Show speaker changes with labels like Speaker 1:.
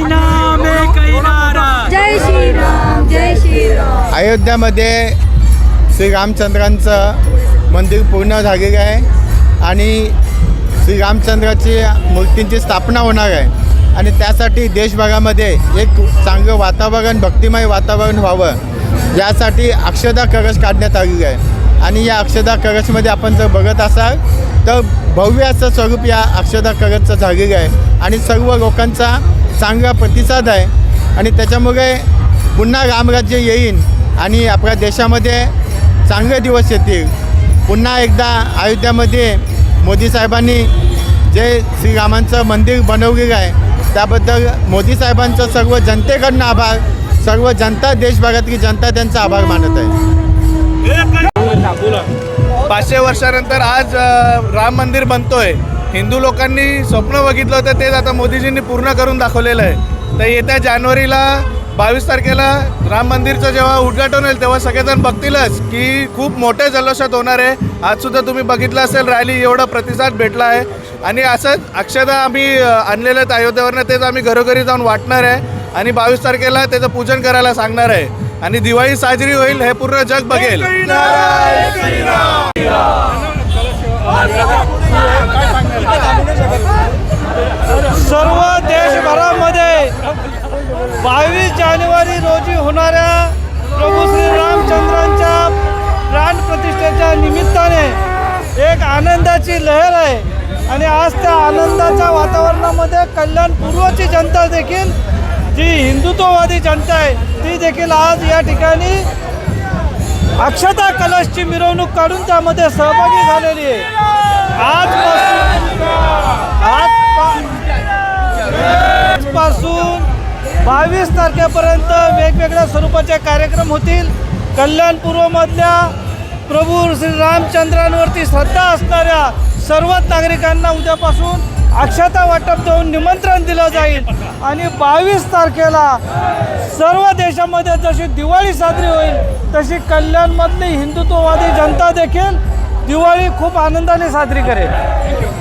Speaker 1: नाम
Speaker 2: जय श्रीराम जय श्रीराम
Speaker 3: अयोध्यामध्ये श्रीरामचंद्रांचं मंदिर पूर्ण झालेलं आहे आणि श्रीरामचंद्राची मूर्तींची स्थापना होणार आहे. आणि त्यासाठी देशभरामध्ये एक चांगलं वातावरण भक्तिमय वातावरण व्हावं. यासाठी अक्षदा कलश काढण्यात आलेली आहे. आणि या अक्षदा कलशमध्ये आपण जर बघत असाल तर भव्य असं स्वरूप या अक्षदा कलशचं झालेलं आहे. आणि सर्व लोकांचा चांगला प्रतिसाद आहे. आणि त्याच्यामुळे पुन्हा रामराज्य येईन आणि आपल्या देशामध्ये चांगले दिवस येतील. पुन्हा एकदा अयोध्यामध्ये मोदी साहेबांनी जे श्रीरामांचं मंदिर बनवलेलं आहे त्याबद्दल मोदी साहेबांचं सर्व जनतेकडनं आभार. सर्व जनता देशभरातली जनता त्यांचा आभार मानत आहे.
Speaker 4: पाचशे वर्षानंतर आज राम मंदिर बनतोय. हिंदू लोकांनी स्वप्न बघितलं होतं तेच आता मोदीजींनी पूर्ण करून दाखवलेलं आहे. तर येत्या जानेवारीला बावीस तारखेला राम मंदिरचं जेव्हा उद्घाटन होईल तेव्हा सगळेजण बघतीलच की खूप मोठ्या जल्लोषात होणार आहे. आजसुद्धा तुम्ही बघितलं असेल रॅली एवढा प्रतिसाद भेटला आहे. आणि असंच अक्षदा आम्ही आणलेलं आहेत अयोध्येवरनं तेच आम्ही घरोघरी जाऊन वाटणार आहे. आणि बावीस तारखेला त्याचं पूजन करायला सांगणार आहे. आणि दिवाळी साजरी होईल हे पूर्ण जग बघेल.
Speaker 5: सर्व देशभरामध्ये बावीस जानेवारी रोजी होणाऱ्या प्रभू श्री रामचंद्रांच्या प्राण प्रतिष्ठेच्या निमित्ताने एक आनंदाची लहर आहे. आणि आज त्या आनंदाच्या वातावरणामध्ये कल्याण पूर्वची जनता देखील जी हिंदुत्ववादी जनता आहे ती देखील आज या ठिकाणी अक्षता कलशची मिरवणूक काढून त्यामध्ये सहभागी झालेली आहे. आजपासून आजपासून बावीस तारखेपर्यंत वेगवेगळ्या स्वरूपाचे कार्यक्रम होतील. कल्याणपूर्वमधल्या प्रभू श्री रामचंद्रांवरती श्रद्धा असणाऱ्या सर्वच नागरिकांना उद्यापासून अक्षता वाटप देऊन निमंत्रण दिलं जाईल. आणि बावीस तारखेला सर्व देशामध्ये जशी दिवाळी साजरी होईल तशी कल्याणमधली हिंदुत्ववादी जनता देखील दिवाळी खूप आनंदाने साजरी करेल.